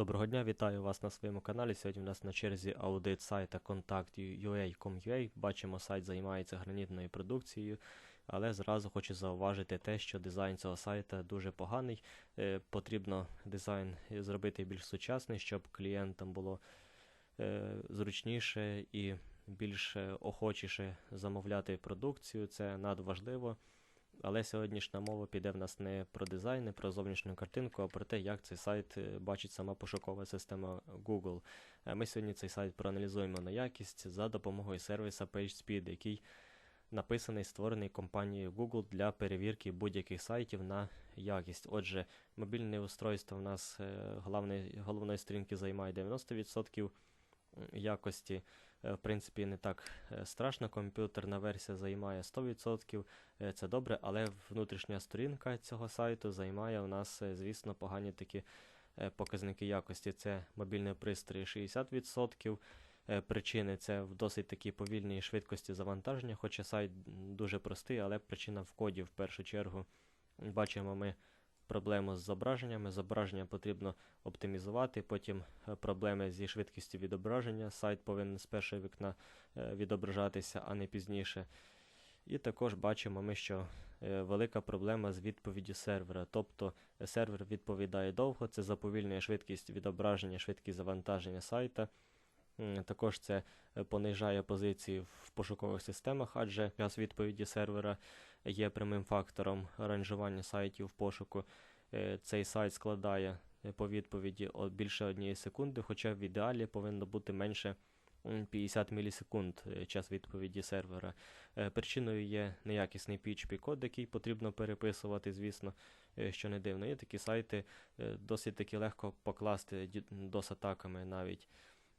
Доброго дня, вітаю вас на своєму каналі. Сьогодні у нас на черзі аудит сайта contact.ua.com.ua. Бачимо, сайт займається гранітною продукцією, але зразу хочу зауважити те, що дизайн цього сайта дуже поганий. Е, Потрібно дизайн зробити більш сучасний, щоб клієнтам було е, зручніше і більш е, охочіше замовляти продукцію. Це надважливо. Але сьогоднішня мова піде в нас не про дизайн, не про зовнішню картинку, а про те, як цей сайт е, бачить сама пошукова система Google. Е, Ми сьогодні цей сайт проаналізуємо на якість за допомогою сервіса PageSpeed, який написаний створений компанією Google для перевірки будь-яких сайтів на якість. Отже, мобільне устройство в нас е, головне, головної сторінки займає 90% якості. Е, В принципі, не так е, страшно. Комп'ютерна версія займає 100%. Е, Це добре, але внутрішня сторінка цього сайту займає у нас, звісно, погані такі показники якості. Це мобільний пристрій 60%. Е, Причини це в досить такій повільній швидкості завантаження, хоча сайт дуже простий, але причина в коді в першу чергу. Бачимо ми проблему з зображеннями. Зображення потрібно оптимізувати, потім е, проблеми зі швидкістю відображення. Сайт повинен з першого вікна е, відображатися, а не пізніше. І також бачимо ми, що е, велика проблема з відповіддю сервера. Тобто сервер відповідає довго, це заповільнює швидкість відображення, швидкість завантаження сайта. Також це понижає позиції в пошукових системах, адже час відповіді сервера є прямим фактором ранжування сайтів в пошуку. Е, Цей сайт складає е, по відповіді більше однієї секунди, хоча в ідеалі повинно бути менше м, 50 мілісекунд е, час відповіді сервера. Причиною є неякісний PHP-код, який потрібно переписувати, звісно, що не дивно. Є такі сайти досить таки легко покласти DOS-атаками навіть.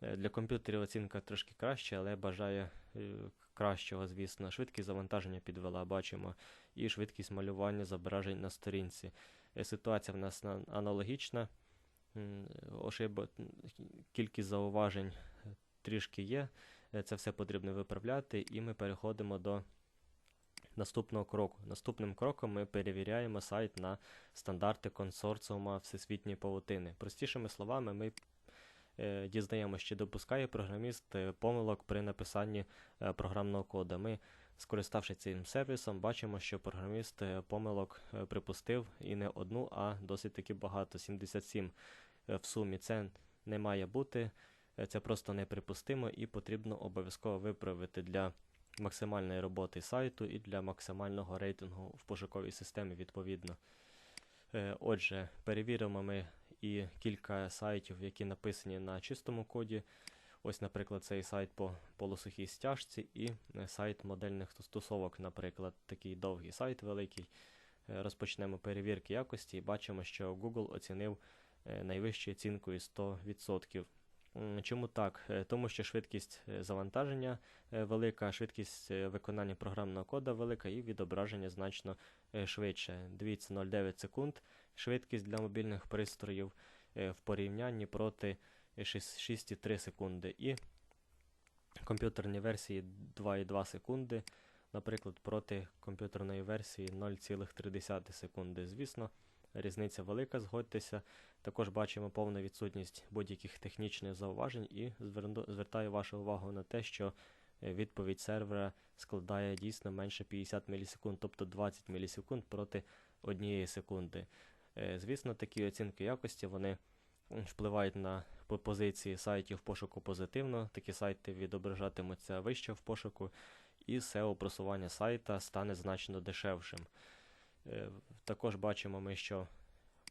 Е, Для комп'ютерів оцінка трошки краще, але бажає е, кращого, звісно. Швидкість завантаження підвела, бачимо, і швидкість малювання зображень на сторінці. Е, Ситуація в нас аналогічна. Кількість зауважень трішки є. Це все потрібно виправляти, і ми переходимо до наступного кроку. Наступним кроком ми перевіряємо сайт на стандарти консорціума Всесвітньої павутини. Простішими словами, ми дізнаємося, чи допускає програміст е, помилок при написанні е, програмного коду. Ми, скориставшись цим сервісом, бачимо, що програміст е, помилок е, припустив і не одну, а досить таки багато 77 е, в сумі. Це не має бути, е, це просто неприпустимо і потрібно обов'язково виправити для максимальної роботи сайту і для максимального рейтингу в пошуковій системі відповідно. Е, Отже, перевіримо ми і кілька сайтів, які написані на чистому коді. Ось, наприклад, цей сайт по полусухій стяжці і е, сайт модельних стосовок, наприклад, такий довгий сайт великий. Е, Розпочнемо перевірки якості і бачимо, що Google оцінив найвищу найвищою оцінкою 100%. Чому так? Е, Тому що швидкість е, завантаження е, велика, швидкість виконання програмного кода велика і відображення значно швидше. Дивіться 0,9 секунд швидкість для мобільних пристроїв в порівнянні проти е, 6,3 секунди. І комп'ютерні версії 2,2 секунди, наприклад, проти комп'ютерної версії 0,3 секунди. Звісно, різниця велика, згодьтеся. Також бачимо повну відсутність будь-яких технічних зауважень і звертаю вашу увагу на те, що е, відповідь сервера складає дійсно менше 50 мілісекунд, тобто 20 мілісекунд проти однієї секунди. Е, Звісно, такі оцінки якості вони впливають на позиції сайтів пошуку позитивно. Такі сайти відображатимуться вище в пошуку, і SEO просування сайта стане значно дешевшим. Е, Також бачимо ми, що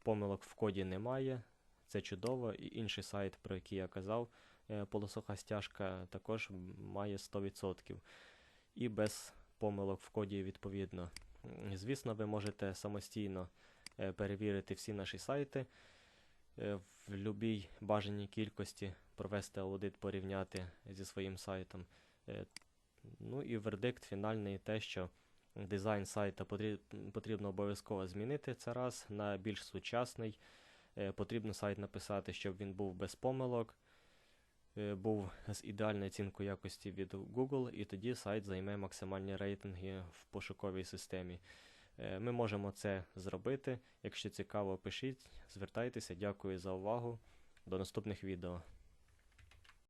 помилок в коді немає. Це чудово. І інший сайт, про який я казав, е, полосоха стяжка, також має 100%. І без помилок в коді відповідно. Звісно, ви можете самостійно е, перевірити всі наші сайти в будь-якій бажаній кількості, провести аудит, порівняти зі своїм сайтом. Ну і вердикт фінальний те, що дизайн сайта потрібно обов'язково змінити це раз на більш сучасний. Е, Потрібно сайт написати, щоб він був без помилок, е, був з ідеальною оцінкою якості від Google, і тоді сайт займе максимальні рейтинги в пошуковій системі. Е, Ми можемо це зробити. Якщо цікаво, пишіть, звертайтеся. Дякую за увагу. До наступних відео.